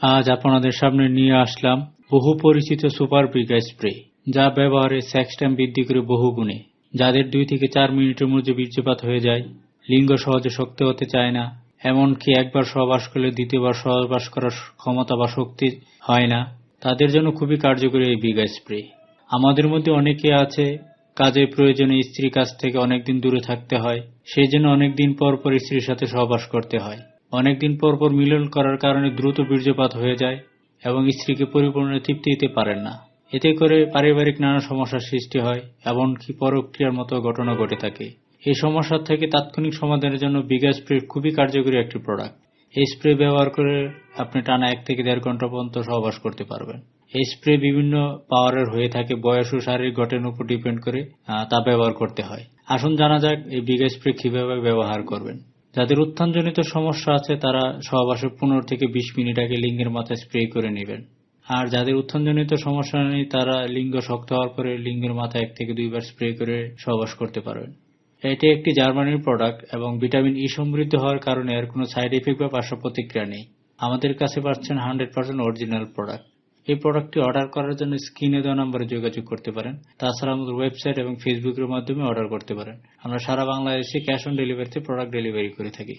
আজ আপনাদের সামনে নিয়ে আসলাম বহু পরিচিত সুপার বিগা স্প্রে, যা ব্যবহারে সেক্স টাইম বৃদ্ধি করে বহু গুণে। যাদের দুই থেকে চার মিনিটের মধ্যে বীর্যপাত হয়ে যায়, লিঙ্গ সহজে শক্ত হতে চায় না, এমনকি একবার সহবাস করলে দ্বিতীয়বার সহবাস করার ক্ষমতা বা শক্তি হয় না। তাদের জন্য খুবই কার্যকরী এই বিগা স্প্রে। আমাদের মধ্যে অনেকে আছে, কাজের প্রয়োজনে স্ত্রীর কাছ থেকে অনেকদিন দূরে থাকতে হয় সেই জন্য অনেকদিন পর পর স্ত্রীর সাথে সহবাস করতে হয়। অনেকদিন পর পর মিলন করার কারণে দ্রুত বীর্যপাত হয়ে যায় এবং স্ত্রীকে পরিপূর্ণ তৃপ্তি দিতে পারেন না। এতে করে পারিবারিক নানা সমস্যার সৃষ্টি হয়, এমনকি পরক্রিয়ার মতো ঘটনা ঘটে থাকে। এই সমস্যার থেকে তাৎক্ষণিক সমাধানের জন্য বিগা স্প্রে খুবই কার্যকরী একটি প্রোডাক্ট এই স্প্রে ব্যবহার করে আপনি টানা এক থেকে দেড় ঘণ্টা পর্যন্ত সহবাস করতে পারবেন। এই স্প্রে বিভিন্ন পাওয়ারের হয়ে থাকে, বয়স ও শারীরিক গঠনের উপর ডিপেন্ড করে তা ব্যবহার করতে হয়। আসুন জানা যাক এই বিগা স্প্রে কীভাবে ব্যবহার করবেন। যাদের উত্থানজনিত সমস্যা আছে, তারা সহবাসের পনেরো থেকে বিশ মিনিট আগে লিঙ্গের মাথায় স্প্রে করে নেবেন। আর যাদের উত্থানজনিত সমস্যা নেই, তারা লিঙ্গ শক্ত হওয়ার পরে লিঙ্গের মাথায় এক থেকে দুইবার স্প্রে করে সহবাস করতে পারবেন। এটি একটি জার্মানির প্রোডাক্ট এবং ভিটামিন ই সমৃদ্ধ হওয়ার কারণে এর কোনো সাইড ইফেক্ট বা পার্শ্ব প্রতিক্রিয়া নেই। আমাদের কাছে পাচ্ছেন হান্ড্রেড পার্সেন্ট অরিজিনাল প্রোডাক্ট এই প্রোডাক্টটি অর্ডার করার জন্য স্ক্রিনে দেওয়া নম্বরে যোগাযোগ করতে পারেন। তাছাড়া আমাদের ওয়েবসাইট এবং ফেসবুকের মাধ্যমে অর্ডার করতে পারেন। আমরা সারা বাংলাদেশে ক্যাশ অন ডেলিভারিতে প্রোডাক্ট ডেলিভারি করে থাকি।